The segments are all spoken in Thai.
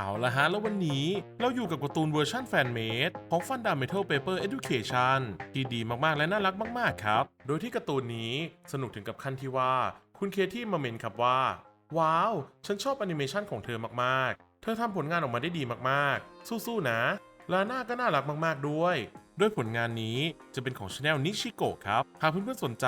เอาละฮะ แล้ววันนี้เราอยู่กับการ์ตูนเวอร์ชันแฟนเมดของ Fundamental Paper Education ที่ดีมากๆ และน่ารักมากๆ ครับ โดยที่การ์ตูนนี้สนุกถึงกับขั้นที่ว่า คุณเคที่มาเมนครับว่า ว้าว ฉันชอบแอนิเมชันของเธอมากๆ เธอทำผลงานออกมาได้ดีมากๆ สู้ๆ นะ ลาน่าก็น่ารักมากๆ ด้วยด้วยผลงานนี้จะเป็นของช anel นิชิโกะครับ หากเพื่อนๆสนใจ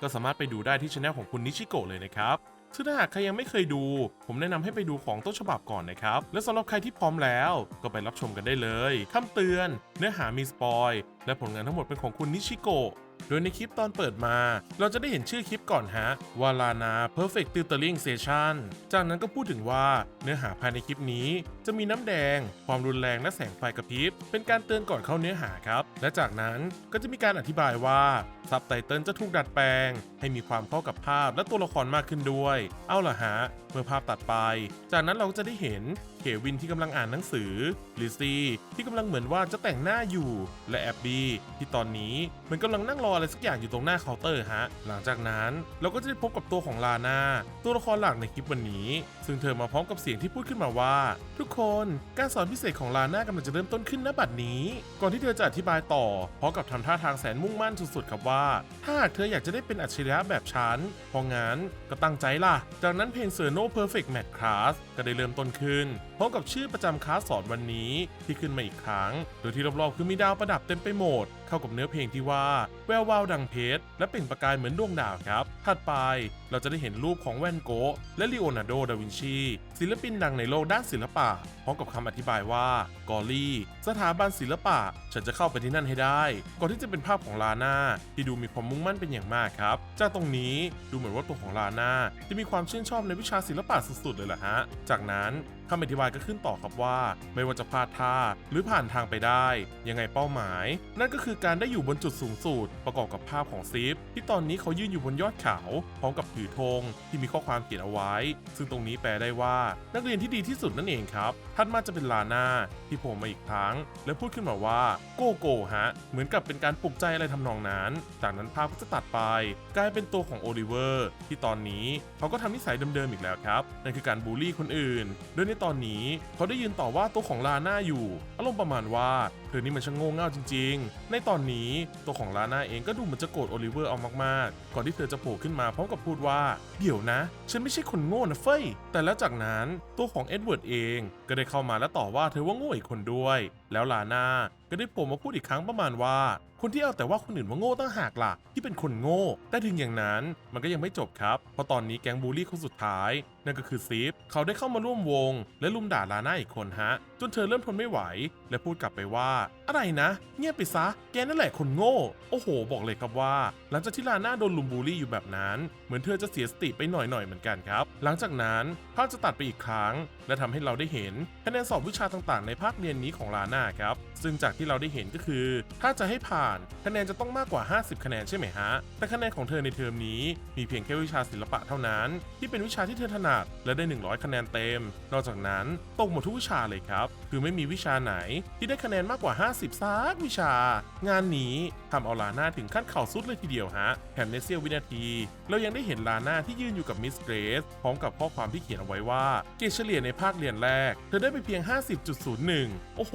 ก็สามารถไปดูได้ที่ช anel ของคุณนิชิโกะเลยนะครับ ซึ่งถ้าหากใครยังไม่เคยดู ผมแนะนำให้ไปดูของต้นฉบับก่อนนะครับ และสำหรับใครที่พร้อมแล้วก็ไปรับชมกันได้เลยคำเตือน เนื้อหามีสปอยและผลงานทั้งหมดเป็นของคุณนิชิโกะโดยในคลิปตอนเปิดมา เราจะได้เห็นชื่อคลิปก่อนฮะวาลานา Perfect Tutoring Session จากนั้นก็พูดถึงว่าเนื้อหาภายในคลิปนี้ จะมีน้ำแดง ความรุนแรงและแสงไฟกระพริบ เป็นการเตือนก่อนเข้าเนื้อหาครับ และจากนั้นก็จะมีการอธิบายว่าซับไตเติลจะถูกดัดแปลง ให้มีความเข้ากับภาพและตัวละครมากขึ้นด้วย เอาล่ะฮะ เมื่อภาพตัดไป จากนั้นเราก็จะได้เห็นเควินที่กำลังอ่านหนังสือลิซี่ที่กำลังเหมือนว่าจะแต่งหน้าอยู่ และแอบบี้ที่ตอนนี้เหมือนกำลังนั่งรออะไรสักอย่างอยู่ตรงหน้าเคาน์เตอร์ฮะ หลังจากนั้นเราก็จะได้พบกับตัวของลาน่าตัวละครหลักในคลิปวันนี้ ซึ่งเธอมาพร้อมกับเสียงที่พูดขึ้นมาว่า ทุกคน การสอนพิเศษของลาน่ากำลังจะเริ่มต้นขึ้นณบัดนี้ ก่อนที่เธอจะอธิบายต่อพร้อมกับทำท่าทางแสนมุ่งมั่นสุดๆครับว่า ถ้าหากเธออยากจะได้เป็นอัจฉริยะแบบฉันพองั้นก็ตั้งใจล่ะ จากนั้นเพลงเซอร์โน Perfect Math Class ก็ได้เริ่มต้นขึ้นพร้อมกับชื่อประจำคลาสสอนวันนี้ที่ขึ้นมาอีกครั้ง โดยที่รอบๆคือมีดาวประดับเต็มไปหมด เข้ากับเนื้อเพลงที่ว่าแวววาวดังเพชรและเปล่งประกายเหมือนดวงดาวครับ ถัดไปเราจะได้เห็นรูปของแวนโกะและลีโอนาร์โด ดาวินชี ศิลปินดังในโลกด้านศิลปะ พร้อมกับคำอธิบายว่ากอลี่ สถาบันศิลปะ ฉันจะเข้าไปที่นั่นให้ได้ ก่อนที่จะเป็นภาพของลาน่าที่ดูมีความมุ่งมั่นเป็นอย่างมากครับ จากตรงนี้ดูเหมือนว่าตัวของลาน่าจะมีความชื่นชอบในวิชาศิลปะสุดๆเลยล่ะฮะ จากนั้น คำอธิบายก็ขึ้นต่อครับว่า ไม่ว่าจะพลาดท่าหรือผ่านทางไปได้ ยังไงเป้าหมาย นั่นก็คือการได้อยู่บนจุดสูงสุดประกอบกับภาพของซิฟที่ตอนนี้เขายืนอยู่บนยอดเขาพร้อมกับถือธงที่มีข้อความเขียนเอาไว้ ซึ่งตรงนี้แปลได้ว่านักเรียนที่ดีที่สุดนั่นเองครับถัดมาจะเป็นลาน่าที่โผล่มาอีกครั้ง และพูดขึ้นมาว่าโกโก้ฮะ เหมือนกับเป็นการปลุกใจอะไรทำนองนั้น จากนั้นภาพก็จะตัดไป กลายเป็นตัวของโอลิเวอร์ที่ตอนนี้เขาก็ทำนิสัยเดิมๆอีกแล้วครับนั่นคือการบูลลี่คนอื่น โดยในตอนนี้ เขาได้ยืนต่อว่าตัวของลาน่าอยู่ อารมณ์ประมาณว่า อนี่มันช่างโง่เง่าจริง ๆ ในตอนนี้ตัวของลาน่าเองก็ดูเหมือนจะโกรธโอลิเวอร์เอามากๆ ก่อนที่เธอจะโผล่ขึ้นมาพร้อมกับพูดว่า เดี๋ยวนะ ฉันไม่ใช่คนโง่นะเฟยแต่แล้วจากนั้นตัวของเอ็ดเวิร์ดเองก็ได้เข้ามาและต่อว่าเธอว่าโง่อีกคนด้วย แล้วลาน่าก็ได้โผล่มาพูดอีกครั้งประมาณว่า คนที่เอาแต่ว่าคนอื่นว่าโง่ตั้งหากล่ะ ที่เป็นคนโง่ แต่ถึงอย่างนั้นมันก็ยังไม่จบครับ เพราะตอนนี้แก๊งบูลลี่คนสุดท้าย นั่นก็คือซีฟเขาได้เข้ามาร่วมวง และลุมด่าลาน่าอีกคนฮะจนเธอเริ่มทนไม่ไหว และพูดกลับไปว่า อะไรนะ เงียบไปซะ แกนั่นแหละคนโง่ โอ้โห บอกเลยครับว่า หลังจากที่ลาน่าโดนลุมบูลลี่อยู่แบบนั้น เหมือนเธอจะเสียสติไปหน่อยๆเหมือนกันครับ หลังจากนั้นภาพจะตัดไปอีกครั้ง และทำให้เราได้เห็นคะแนนสอบวิชาต่างๆ ในภาคเรียนนี้ของลาน่าครับ ซึ่งจากที่เราได้เห็นก็คือ ถ้าจะให้ผ่านคะแนนจะต้องมากกว่า 50 คะแนนใช่ไหมฮะ แต่คะแนนของเธอในเทอมนี้มีเพียงแค่วิชาศิลปะเท่านั้น ที่เป็นวิชาที่เธอถนัดและได้ 100 คะแนนเต็ม นอกจากนั้นตกหมดทุกวิชาเลยครับคือไม่มีวิชาไหนที่ได้คะแนนมากกว่า 50ซักวิชา งานนี้ทำเอาลาน่าถึงขั้นเข่าสุดเลยทีเดียวฮะแถมในเสี้ยววินาที เรายังได้เห็นลาน่าที่ยืนอยู่กับมิสเกรสพร้อมกับข้อความที่เขียนเอาไว้ว่าเกรดเฉลี่ยในภาคเรียนแรก เธอได้ไปเพียง 50.01 โอ้โห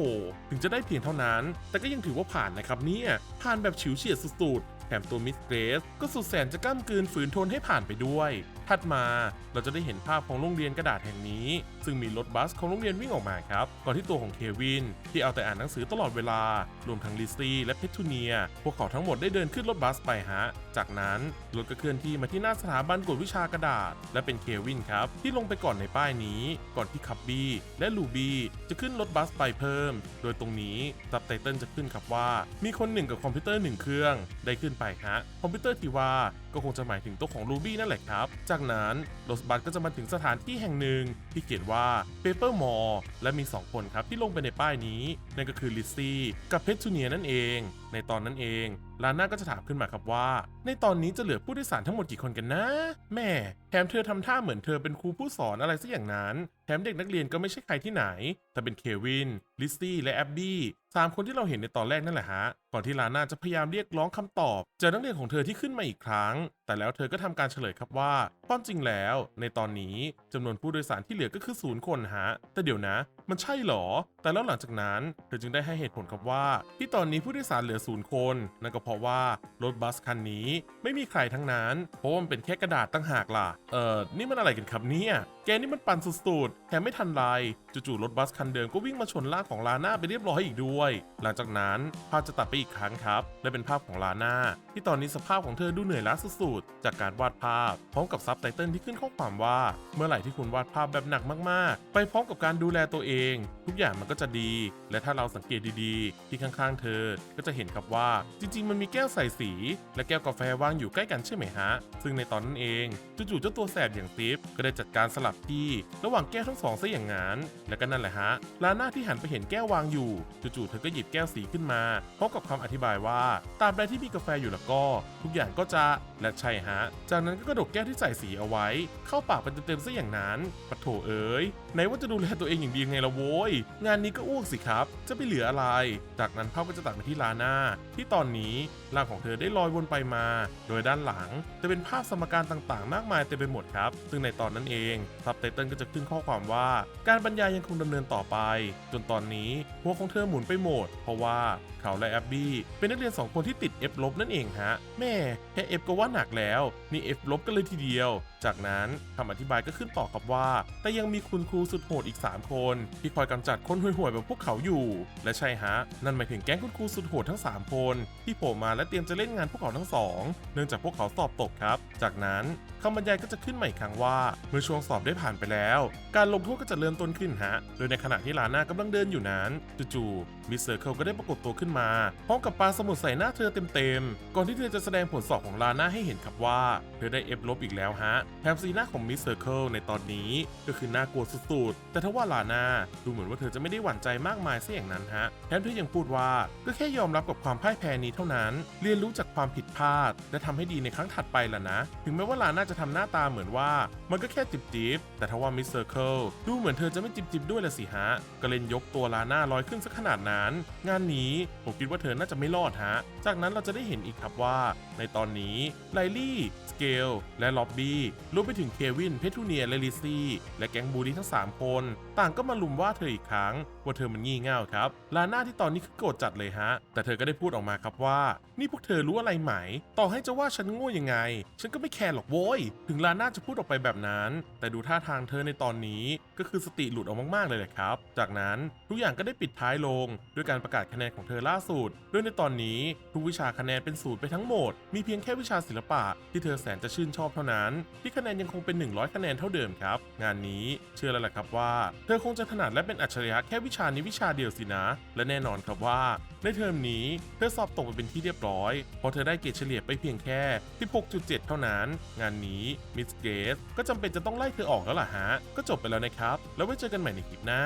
ถึงจะได้เพียงเท่านั้น แต่ก็ยังถือว่าผ่านนะครับเนี่ยผ่านแบบฉิวเฉียดสุดๆ ถมตัวมิสเกรสก็สุดแสนจะก้ามกืนฝืนทนให้ผ่านไปด้วย ถัดมาเราจะได้เห็นภาพของโรงเรียนกระดาษแห่งนี้ ซึ่งมีรถบัสของโรงเรียนวิ่งออกมาครับ ก่อนที่ตัวของเควิน ที่เอาแต่อ่านหนังสือตลอดเวลา รวมทั้งลิซซี่และเพทูเนีย พวกเขาทั้งหมดได้เดินขึ้นรถบัสไปฮะจากนั้นรถก็เคลื่อนที่มาที่หน้าสถาบันกวดวิชากระดาษ และเป็นเควินครับ ที่ลงไปก่อนในป้ายนี้ ก่อนที่คับบี้และลูบี้จะขึ้นรถบัสไปเพิ่ม โดยตรงนี้ซับไตเติลจะขึ้นครับว่า มีคนหนึ่งกับคอมพิวเตอร์หนึ่งเครื่องได้ขึ้นไปฮะคอมพิวเตอร์ที่ว่าก็คงจะหมายถึงตัวของลูบี้นั่นแหละครับ จากนั้นรถบัสก็จะมาถึงสถานที่แห่งหนึ่งที่เขียนว่า Paper Mall และมี 2 คนครับที่ลงไปในป้ายนี้นั่นก็คือลิซซี่กับเพชรจูเนียนั่นเอง ในตอนนั้นเองลาน่าก็จะถามขึ้นมาครับว่า ในตอนนี้จะเหลือผู้โดยสารทั้งหมดกี่คนกันนะ แม่แถมเธอทำท่าเหมือนเธอเป็นครูผู้สอนอะไรสักอย่างนั้น มเด็กนักเรียนก็ไม่ใช่ใครที่ไหน แต่เป็นเควิน ลิซซี่และแอบบี้สามคนที่เราเห็นในตอนแรกนั่นแหละฮะ ก่อนที่ลาน่าจะพยายามเรียกร้องคำตอบจากนักเรียนของเธอที่ขึ้นมาอีกครั้ง แต่แล้วเธอก็ทำการเฉลยครับว่าความจริงแล้ว ในตอนนี้จำนวนผู้โดยสารที่เหลือก็คือศูนย์คนฮะ แต่เดี๋ยวนะ มันใช่เหรอ แต่แล้วหลังจากนั้น เธอจึงได้ให้เหตุผลครับว่า ที่ตอนนี้ผู้โดยสารเหลือศูนย์คน นั่นก็เพราะว่ารถบัสคันนี้ไม่มีใครทั้งนั้นเพราะมันเป็นแค่กระดาษตั้งหากล่ะ เอ่อ นี่มันอะไรกันครับเนี่ย แกนี่มันปั่นสุดๆแถมไม่ทันไรจู่ๆรถบัสคันเดิมก็วิ่งมาชนลางของลาน่าไปเรียบร้อยอีกด้วย หลังจากนั้นภาพจะตัดไปอีกครั้งครับ และเป็นภาพของลาน่าที่ตอนนี้สภาพของเธอดูเหนื่อยล้าสุดๆ จากการวาดภาพ พร้อมกับซับไตเติลที่ขึ้นข้อความว่า เมื่อไหร่ที่คุณวาดภาพแบบหนักมากๆ ไปพร้อมกับการดูแลตัวเอง ทุกอย่างมันก็จะดี และถ้าเราสังเกตดีๆ ที่ข้างๆ เธอ ก็จะเห็นครับว่า จริงๆ มันมีแก้วใส่สี และแก้วกาแฟวางอยู่ใกล้กันใช่ไหมฮะ ซึ่งในตอนนั้นเองจู่ๆเจ้าตัวแสบอย่างติฟก็ได้จัดการสลับที่ ระหว่างแก้วทั้งสองซะอย่างนั้นและก็นั่นแหละฮะลาน่าที่หันไปเห็นแก้ววางอยู่ จู่ๆเธอก็หยิบแก้วสีขึ้นมาพร้อมกับคำอธิบายว่าตาบใดที่มีกาแฟอยู่แล้วก็ ทุกอย่างก็จะและใช่ฮะ จากนั้นก็กระดกแก้วที่ใส่สีเอาไว้ เข้าปากไปเต็มๆซะอย่างนั้นปะโถเอ๋ยไหนว่าจะดูแลตัวเองอย่างดียังไงละโว้ยงานนี้ก็อ้วกสิครับ จะไปเหลืออะไร จากนั้นภาพก็จะตัดมาที่ลาน่าที่ตอนนี้ร่างของเธอได้ลอยวนไปมา โดยด้านหลังจะเป็นภาพสมการต่างๆ มากมายเต็มไปหมดครับ ซึ่งในตอนนั้นเองซับไตเติลก็จะขึ้นข้อความว่าการบรรยายยังคงดำเนินต่อไป จนตอนนี้ หัวของเธอหมุนไปหมด เพราะว่าเขาและแอบบี้เป็นนักเรียนสองคนที่ติด F ลบนั่นเองฮะ แม่แค่ F ก็ว่าหนักแล้ว นี่ F ลบกันเลยทีเดียว จากนั้นคำอธิบายก็ขึ้นต่อครับว่า แต่ยังมีคุณครูสุดโหดอีก 3 คน ที่คอยกำจัดคนห่วยๆแบบพวกเขาอยู่ และใช่ฮะ นั่นหมายถึงแก๊งคุณครูสุดโหดทั้ง 3 คน ที่โผล่มาและเตรียมจะเล่นงานพวกเขาทั้งสองเนื่องจากพวกเขาสอบตกครับ จากนั้นคำบรรยายก็จะขึ้นมาอีกครั้งว่า เมื่อช่วงสอบได้ผ่านไปแล้ว การลงโทษก็จะเริ่มต้นขึ้นฮะ โดยในขณะที่ลาน่ากำลังเดินอยู่นั้นจู่ๆมิสเซอร์เคิลก็ได้ปรากฏตัวขึ้นมา พร้อมกับปาสมุดใส่หน้าเธอเต็มๆ ก่อนที่เธอจะแสดงผลสอบของลาน่าให้เห็นครับว่า เธอได้ F ลบอีกแล้วฮะ แถมสีหน้าของมิสเซอร์เคิลในตอนนี้ ก็คือน่ากลัวสุดๆ แต่ถ้าว่าลาน่าดูเหมือนว่าเธอจะไม่ได้หวั่นใจมากมายซะอย่างนั้นฮะ แถมเธอยังพูดว่าก็แค่ยอมรับกับความพ่ายแพ้นี้เท่านั้น เรียนรู้จากความผิดพลาด และทำให้ดีในครั้งถัดไปล่ะนะ ถึงแม้ว่าลาน่าจะทำหน้าตาเหมือนว่า มันก็แค่จิบจิบๆแต่ถ้าว่ามิสเซอร์เคิลดูเหมือนเธอจะไม่จิบจิบๆด้วยละสิฮะก็เล่นยกตัวลาน่าลอยขึ้นสักขนาดนั้น งานนี้ผมคิดว่าเธอน่าจะไม่รอดฮะ จากนั้นเราจะได้เห็นอีกครับว่า ในตอนนี้ไลลี่ สเกล และล็อบบี้รวมไปถึงเควิน เพทูเนีย และลิซี่ และแก๊งบูลี่ทั้ง 3 คน ต่างก็มาลุมว่าเธออีกครั้ง ว่าเธอมันงี่เง่าครับ ลาน่าที่ตอนนี้คือโกรธจัดเลยฮะ แต่เธอก็ได้พูดออกมาครับว่า นี่พวกเธอรู้อะไรไหม ต่อให้จะว่าฉันโง่ยังไง ฉันก็ไม่แคร์หรอกโว้ย ถึงลาน่าจะพูดออกไปแบบนั้น แต่ดูท่าทางเธอในตอนนี้ก็คือสติหลุดออกมากๆเลยแหละครับ จากนั้นทุกอย่างก็ได้ปิดท้ายลง ด้วยการประกาศคะแนนของเธอล่าสุดโดยในตอนนี้ทุกวิชาคะแนนเป็นศูนย์ไปทั้งหมด มีเพียงแค่วิชาศิลปะที่เธอแสนจะชื่นชอบเท่านั้น ที่คะแนนยังคงเป็น 100 คะแนนเท่าเดิมครับ งานนี้เชื่อแล้วแหละครับว่า เธอคงจะถนัดและเป็นอัจฉริยะแค่วิชานี้วิชาเดียวสินะ และแน่นอนครับว่า ในเทอมนี้เธอสอบตกไปเป็นที่เรียบร้อยเพราะเธอได้เกรดเฉลี่ยไปเพียงแค่ 16.7 เท่านั้น งานนี้มิสเกสก็จำเป็นจะต้องไล่เธอออกแล้วล่ะฮะก็จบไปแล้วนะครับ แล้วไว้เจอกันใหม่ในคลิปหน้า